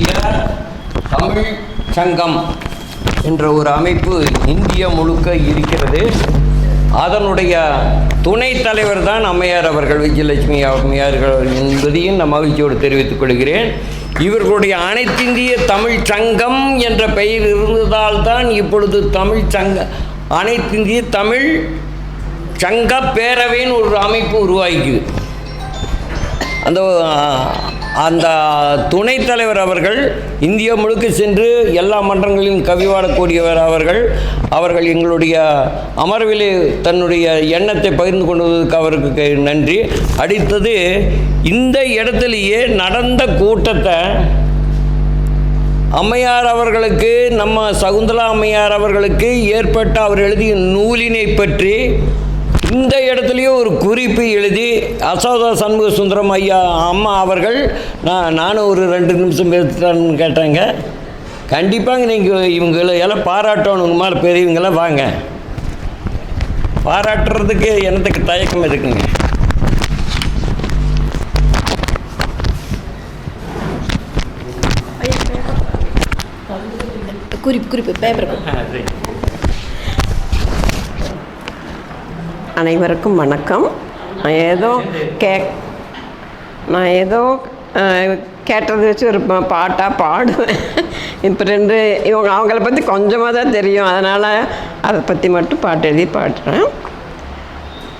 இந்திய தமிழ் சங்கம் என்ற ஒரு அமைப்பு இந்தியா முழுக்க இருக்கிறது. அதனுடைய துணைத் தலைவர் தான் அம்மையார் அவர்கள் விஜயலட்சுமி அம்மையார்கள் என்பதையும் நான் மகிழ்ச்சியோடு தெரிவித்துக் கொள்கிறேன். இவர்களுடைய அனைத்திந்திய தமிழ் சங்கம் என்ற பெயர் இருந்ததால் தான் இப்பொழுது தமிழ் சங்க அனைத்திந்திய தமிழ் சங்க பேரவைன்னு ஒரு அமைப்பு உருவாகிக்குது. அந்த அந்த துணைத் தலைவர் அவர்கள் இந்தியா முழுக்க சென்று எல்லா மன்றங்களிலும் கவிவாடக்கூடியவர் அவர்கள் அவர்கள் எங்களுடைய அமர்விலே தன்னுடைய எண்ணத்தை பகிர்ந்து கொண்டதற்கு அவருக்கு நன்றி. அடுத்தது இந்த இடத்துலையே நடந்த கூட்டத்தை அம்மையார் அவர்களுக்கு நம்ம சகுந்தலா அம்மையார் அவர்களுக்கு ஏற்பட்ட அவர் எழுதிய நூலினை பற்றி இந்த இடத்துலையும் ஒரு குறிப்பு எழுதி அசோதா சண்முக சுந்தரம் ஐயா அம்மா அவர்கள் நான் நானும் ஒரு ரெண்டு நிமிஷம் பேசுகிறேன்னு கேட்டாங்க. கண்டிப்பாங்க நீங்கள் இவங்களை எல்லாம் பாராட்டணும் மேலே பெரியவங்களாம் வாங்க. பாராட்டுறதுக்கு எனத்துக்கு தயக்கம் இருக்குங்க குறிப்பு குறிப்பு பேப்பர். அனைவருக்கும் வணக்கம். நான் ஏதோ கே நான் ஏதோ அஹ், கேட்டதை வச்சு ஒரு பாட்டாக பாட்டா பாடுவேன். இப்போ ரெண்டு இவங்க அவங்கள பற்றி கொஞ்சமாக தான் தெரியும். அதனால் அதை பற்றி மட்டும் பாட்டு எழுதி பாடுறேன்.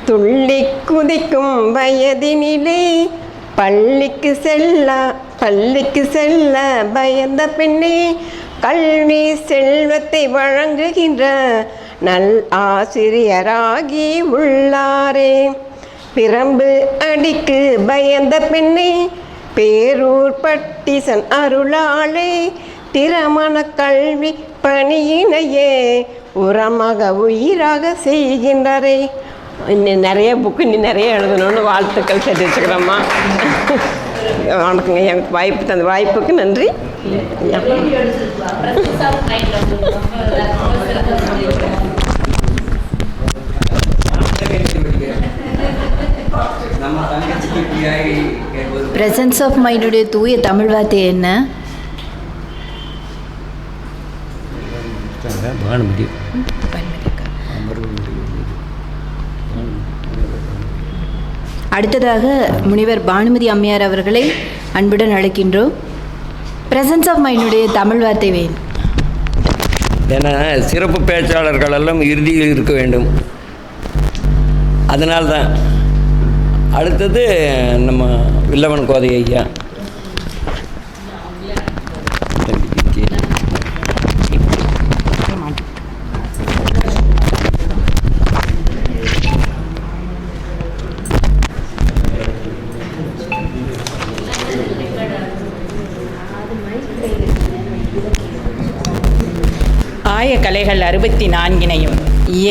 துள்ளி குதிக்கும் வயதினிலே பள்ளிக்கு செல்ல பள்ளிக்கு செல்ல பயந்த பெண்ணே கல்வி செல்வத்தை வழங்குகின்ற நல் ஆசிரியராகி உள்ளாரே பிரம்பு அடிக்கு பயந்த பெண்ணே பேரூர் பட்டிசன் அருளாளே திறமண கல்வி பணியினையே உரமாக உயிராக செய்கின்றாரே. இன்னும் நிறைய புக்கு இன்னும் நிறைய எழுதணும்னு வாழ்த்துக்கள் தெரிவிச்சுக்கிறோம்மா. வணக்கங்க. எனக்கு வாய்ப்பு தந்த வாய்ப்புக்கு நன்றி. பிரசன்ஸ் ஆஃப் மைண்டுடைய தூய தமிழ் வார்த்தை என்ன? அடுத்ததாக முனிவர் பானுமதி அம்மையார் அவர்களை அன்புடன் அழைக்கின்றோம். பிரசன்ஸ் ஆஃப் மைண்டுடைய தமிழ் வார்த்தை வேணும் ஏன்னா சிறப்பு பேச்சாளர்கள் எல்லாம் இறுதியில் இருக்க வேண்டும். அதனால்தான் அடுத்தது நம்ம வில்லவன் கோதை ஐயா. மாய கலைகள் அறுபத்தி நான்கினையும்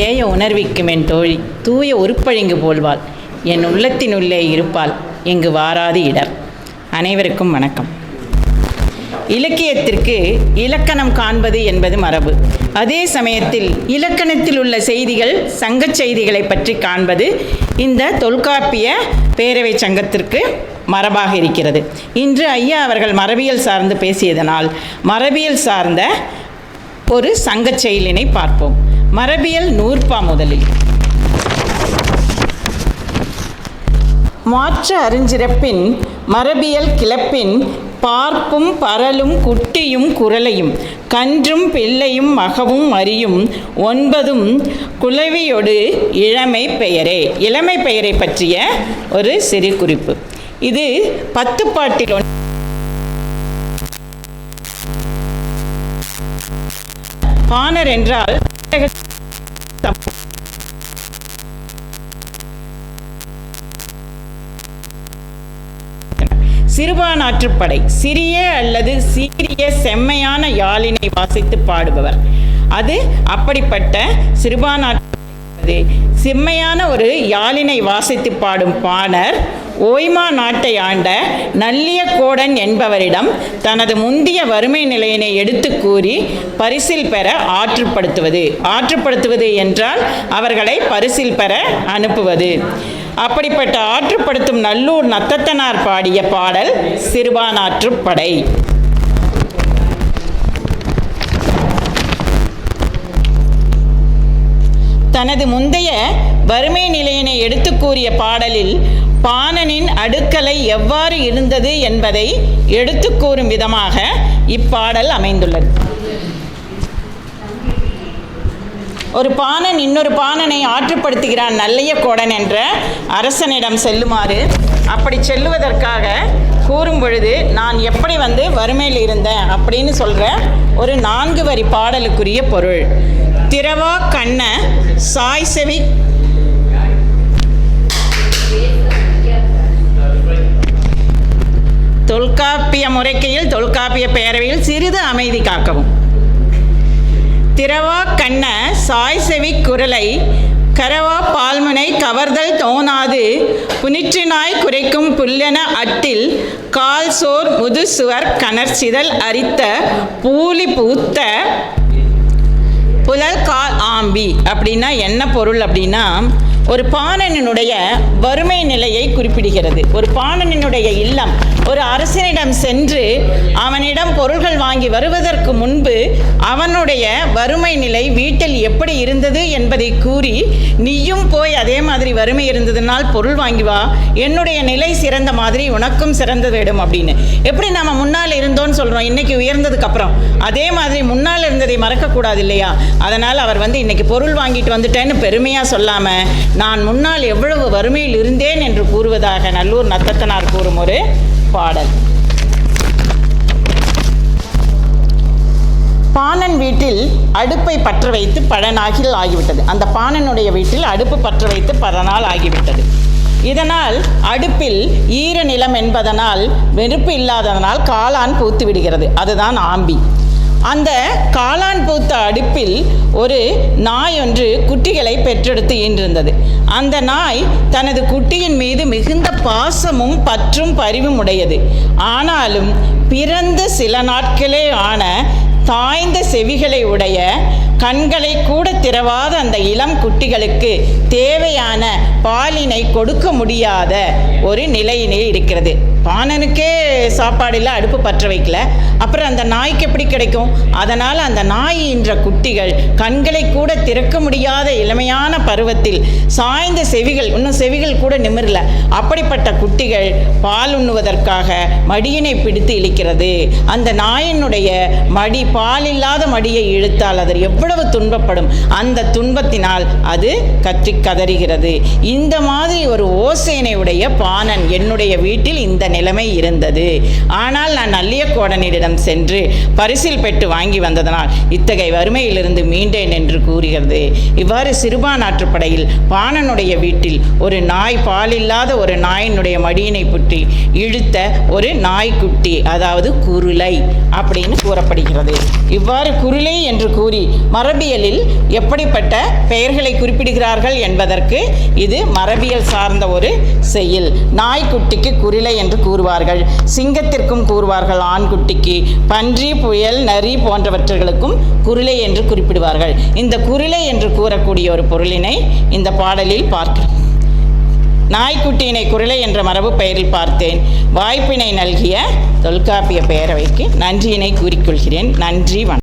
ஏய உணர்விக்கும் என் தோழி தூய உருப்பழிங்கு போல்வாள். என் உள்ளத்தினுள்ளே இருப்பாள் இங்கு வாராது இடர். அனைவருக்கும் வணக்கம். இலக்கியத்திற்கு இலக்கணம் காண்பது என்பது மரபு. அதே சமயத்தில் இலக்கணத்தில் உள்ள செய்திகள் சங்கச் செய்திகளை பற்றி காண்பது இந்த தொல்காப்பிய பேரவை சங்கத்திற்கு மரபாக இருக்கிறது. இன்று ஐயா அவர்கள் மரபியல் சார்ந்து பேசியதனால் மரபியல் சார்ந்த ஒரு சங்கச் செயலினை பார்ப்போம். மரபியல் நூற்பா முதலில். மாற்று அறிஞ்சிறப்பின் மரபியல் கிளப்பின் பார்ப்பும் பரலும் குட்டியும் குரலையும் கன்றும் பிள்ளையும் மகவும் அறியும் ஒன்பதும் குலவியொடு இளமை பெயரே. இளமை பெயரை பற்றிய ஒரு சிறு குறிப்பு. இது பத்து பாட்டில் ஒன்று. பாணர் என்றால் சிறுபானாற்றுப்படை சிறிய அல்லது சீரிய செம்மையான யாழினை வாசித்து பாடுபவர். அது அப்படிப்பட்ட சிறுபானாற்று செம்மையான ஒரு யாழினை வாசித்து பாடும் பாணர் ஓய்மா நாட்டை ஆண்ட நல்லிய கோடன் என்பவரிடம் தனது முந்திய வறுமை நிலையினை எடுத்து கூறி பரிசில் பெற ஆற்றுப்படுத்துவது. ஆற்றுப்படுத்துவது என்றால் அவர்களை பரிசில் பெற அனுப்புவது. அப்படிப்பட்ட ஆற்றுப்படுத்தும் நல்லூர் நத்தத்தனார் பாடிய பாடல் சிறுபானாற்றுப்படை. தனது முந்தைய வறுமை நிலையினை எடுத்து கூறிய பாடலில் பாணனின் அடுக்கலை எவ்வாறு இருந்தது என்பதை எடுத்து கூறும் விதமாக இப்பாடல் அமைந்துள்ளது. ஒரு பாணன் இன்னொரு பாணனை ஆற்றுப்படுத்துகிறான் நல்லைய கோடன் என்ற அரசனிடம் செல்லுமாறு. அப்படி செல்லுவதற்காக கூறும் பொழுது நான் எப்படி வந்து வறுமையில் இருந்தேன்? அப்படின்னு சொல்கிற ஒரு நான்கு வரி பாடலுக்குரிய பொருள். திரவா கண்ண சாய் செவி தொல்காப்பிய முறைக்கையில் தொல்காப்பிய பேரவையில் சிறிது அமைதி காக்கவும். திரவா கண்ண சாய் செவி குரலை கரவா பால்முனை கவர்தல் தோணாது புனிற்றினாய் குறைக்கும் புல்லென அட்டில் கால் சோர் முதுசுவர் கணர்ச்சிதல் அரித்த பூலி பூத்த புலல் கால் ஆம்பி. அப்படின்னா என்ன பொருள் அப்படின்னா ஒரு பாணனினுடைய வறுமை நிலையை குறிப்பிடுகிறது. ஒரு பாணனினுடைய இல்லம் ஒரு அரசனிடம் சென்று அவனிடம் பொருள்கள் வாங்கி வருவதற்கு முன்பு அவனுடைய வறுமை நிலை வீட்டில் எப்படி இருந்தது என்பதை கூறி நீயும் போய் அதே மாதிரி வறுமை இருந்ததுனால் பொருள் வாங்கி வா. என்னுடைய நிலை சிறந்த மாதிரி உனக்கும் சிறந்து விடும் அப்படின்னு. எப்படி நம்ம முன்னால் இருந்தோம்னு சொல்கிறோம் இன்னைக்கு உயர்ந்ததுக்கு அப்புறம். அதே மாதிரி முன்னால் இருந்ததை மறக்கக்கூடாது இல்லையா? அதனால் அவர் வந்து இன்னைக்கு பொருள் வாங்கிட்டு வந்துட்டேன்னு பெருமையாக சொல்லாமல் நான் முன்னால் எவ்வளவு வறுமையில் இருந்தேன் என்று கூறுவதாக நல்லூர் நத்தத்தனார் கூறும் ஒரு பாடல். பாணன் வீட்டில் அடுப்பை பற்ற வைத்து பல நாகில் ஆகிவிட்டது. அந்த பாணனுடைய வீட்டில் அடுப்பு பற்ற வைத்து பல நாள் ஆகிவிட்டது. இதனால் அடுப்பில் ஈர நிலம் என்பதனால் வெறுப்பு இல்லாததனால் காளான் பூத்து விடுகிறது. அதுதான் ஆம்பி. அந்த காளான் பூத்த அடுப்பில் ஒரு நாய் ஒன்று குட்டிகளை பெற்றெடுத்து ஈன்றிருந்தது. அந்த நாய் தனது குட்டியின் மீது மிகுந்த பாசமும் பற்றும் பரிவும் உடையது. ஆனாலும் பிறந்த சில நாட்களே ஆன தாய்ந்த செவிகளை உடைய கண்களை கூட திறவாத அந்த இளம் குட்டிகளுக்கு தேவையான பாலினை கொடுக்க முடியாத ஒரு நிலையிலே இருக்கிறது. பாணனுக்கே சாப்பாடு இல்லை அடுப்பு பற்ற வைக்கல. அப்புறம் அந்த நாய்க்கு எப்படி கிடைக்கும்? அதனால் அந்த நாய் என்ற குட்டிகள் கண்களை கூட திறக்க முடியாத இளமையான பருவத்தில் சாய்ந்த செவிகள் இன்னும் செவிகள் கூட நிமிரல. அப்படிப்பட்ட குட்டிகள் பால் உண்ணுவதற்காக மடியினை பிடித்து இழிக்கிறது. அந்த நாயினுடைய மடி பால் இல்லாத மடியை இழுத்தால் அது எவ்வளவு எவ்வளவு துன்பப்படும்? அந்த துன்பத்தினால் அது கற்றி கதறுகிறது. இந்த மாதிரி ஒரு ஓசேனையுடைய பாணன் என்னுடைய வீட்டில் இந்த நிலைமை இருந்தது. ஆனால் நான் நல்லியக்கோடனிடம் சென்று பரிசில் பெற்று வாங்கி வந்ததனால் இத்தகைய வறுமையிலிருந்து மீண்டேன் என்று கூறுகிறது. இவ்வாறு சிறுபானாற்றுப்படையில் பாணனுடைய வீட்டில் ஒரு நாய் பாலில்லாத ஒரு நாயினுடைய மடியினை புற்றி இழுத்த ஒரு நாய்க்குட்டி அதாவது குருளை அப்படின்னு கூறப்படுகிறது. இவ்வாறு குருளை என்று கூறி மரபியலில் எப்படிப்பட்ட பெயர்களை குறிப்பிடுகிறார்கள் என்பதற்கு இது மரபியல் சார்ந்த ஒரு செயல். நாய்க்குட்டிக்கு குரிலை என்று கூறுவார்கள். சிங்கத்திற்கும் கூறுவார்கள் ஆண்குட்டிக்கு. பன்றி புயல் நரி போன்றவற்றுகளுக்கும் குரிலை என்று குறிப்பிடுவார்கள். இந்த குரிலை என்று கூறக்கூடிய ஒரு பொருளினை இந்த பாடலில் பார்க்கிறோம். நாய்க்குட்டியினை குரலை என்ற மரபு பெயரில் பார்த்தேன். வாய்ப்பினை நல்கிய தொல்காப்பிய பேரவைக்கு நன்றியினை கூறிக்கொள்கிறேன் நன்றி வணக்கம்.